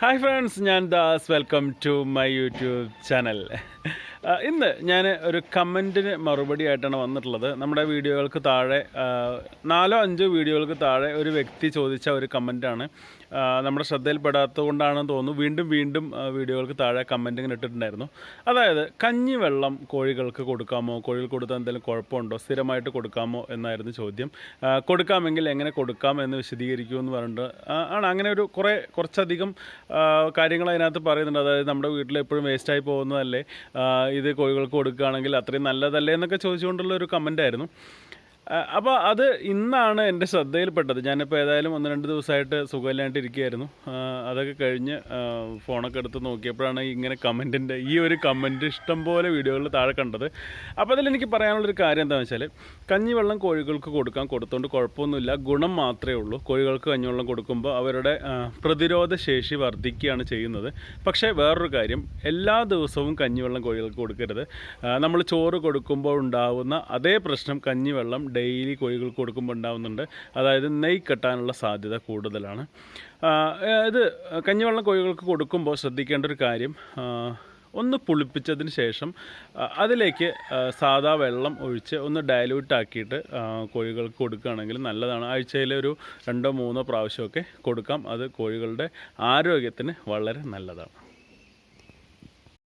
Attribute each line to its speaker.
Speaker 1: Hi friends ഞാൻ Das. Welcome to my YouTube channel ഇന്ന് ഞാൻ ഒരു കമന്റിന് മറുപടി ആയിട്ടാണ് വന്നിട്ടുള്ളത്. നമ്മുടെ വീഡിയോകൾക്ക് താഴെ നാലോ അഞ്ചോ വീഡിയോകൾക്ക് താഴെ ഒരു വ്യക്തി ചോദിച്ച ഒരു കമന്റാണ് നമ്മുടെ ശ്രദ്ധയിൽപ്പെടാത്തത് കൊണ്ടാണെന്ന് തോന്നുന്നു. വീണ്ടും വീണ്ടും വീഡിയോകൾക്ക് താഴെ കമന്റ് ഇങ്ങനെ ഇട്ടിട്ടുണ്ടായിരുന്നു. അതായത് കഞ്ഞി വെള്ളം കോഴികൾക്ക് കൊടുക്കാമോ? കോഴികൾ കൊടുത്താൽ എന്തെങ്കിലും കുഴപ്പമുണ്ടോ? സ്ഥിരമായിട്ട് കൊടുക്കാമോ എന്നായിരുന്നു ചോദ്യം. കൊടുക്കാമെങ്കിൽ എങ്ങനെ കൊടുക്കാം എന്ന് വിശദീകരിക്കുമെന്ന് പറഞ്ഞിട്ട് ആണ്. അങ്ങനെ ഒരു കുറേ കുറച്ചധികം കാര്യങ്ങൾ അതിനകത്ത് പറയുന്നുണ്ട്. അതായത് നമ്മുടെ വീട്ടിൽ എപ്പോഴും വേസ്റ്റായി പോകുന്നതല്ലേ? ഇത് കോഴികൾക്ക് കൊടുക്കുകയാണെങ്കിൽ അത്രയും നല്ലതല്ലേ എന്നൊക്കെ ചോദിച്ചുകൊണ്ടുള്ള ഒരു കമന്റ് ആയിരുന്നു. അപ്പോൾ അത് ഇന്നാണ് എന്റെ ശ്രദ്ധയിൽപ്പെട്ടത്. ഞാനിപ്പോൾ ഏതായാലും ഒന്ന് രണ്ട് ദിവസമായിട്ട് സുഖമില്ലാണ്ട് ഇരിക്കുകയായിരുന്നു. അതൊക്കെ കഴിഞ്ഞ് ഫോണൊക്കെ എടുത്ത് നോക്കിയപ്പോഴാണ് ഇങ്ങനെ കമന്റിന്റെ ഈ ഒരു കമന്റ് ഇഷ്ടംപോലെ വീഡിയോകളിൽ താഴെ കണ്ടത്. അപ്പോൾ അതിൽ എനിക്ക് പറയാനുള്ളൊരു കാര്യം എന്താണെന്ന് വെച്ചാൽ കഞ്ഞിവെള്ളം കോഴികൾക്ക് കൊടുക്കാൻ കൊടുത്തുകൊണ്ട് കുഴപ്പമൊന്നുമില്ല. ഗുണം മാത്രമേ ഉള്ളൂ. കോഴികൾക്ക് കഞ്ഞിവെള്ളം കൊടുക്കുമ്പോൾ അവരുടെ പ്രതിരോധ ശേഷി വർദ്ധിക്കുകയാണ് ചെയ്യുന്നത്. പക്ഷേ വേറൊരു കാര്യം എല്ലാ ദിവസവും കഞ്ഞിവെള്ളം കോഴികൾക്ക് കൊടുക്കരുത്. നമ്മൾ ചോറ് കൊടുക്കുമ്പോൾ ഉണ്ടാവുന്ന അതേ പ്രശ്നം കഞ്ഞിവെള്ളം ഡെയിലി കോഴികൾക്ക് കൊടുക്കുമ്പോൾ ഉണ്ടാവുന്നുണ്ട്. അതായത് നെയ് കെട്ടാനുള്ള സാധ്യത കൂടുതലാണ്. ഇത് കഞ്ഞിവെള്ളം കോഴികൾക്ക് കൊടുക്കുമ്പോൾ ശ്രദ്ധിക്കേണ്ട ഒരു കാര്യം ഒന്ന് പുളിപ്പിച്ചതിന് ശേഷം അതിലേക്ക് സാദാ വെള്ളം ഒഴിച്ച് ഒന്ന് ഡയലൂട്ട് ആക്കിയിട്ട് കോഴികൾക്ക് കൊടുക്കുകയാണെങ്കിൽ നല്ലതാണ്. ആഴ്ചയിൽ ഒരു രണ്ടോ മൂന്നോ പ്രാവശ്യമൊക്കെ കൊടുക്കാം. അത് കോഴികളുടെ ആരോഗ്യത്തിന് വളരെ നല്ലതാണ്.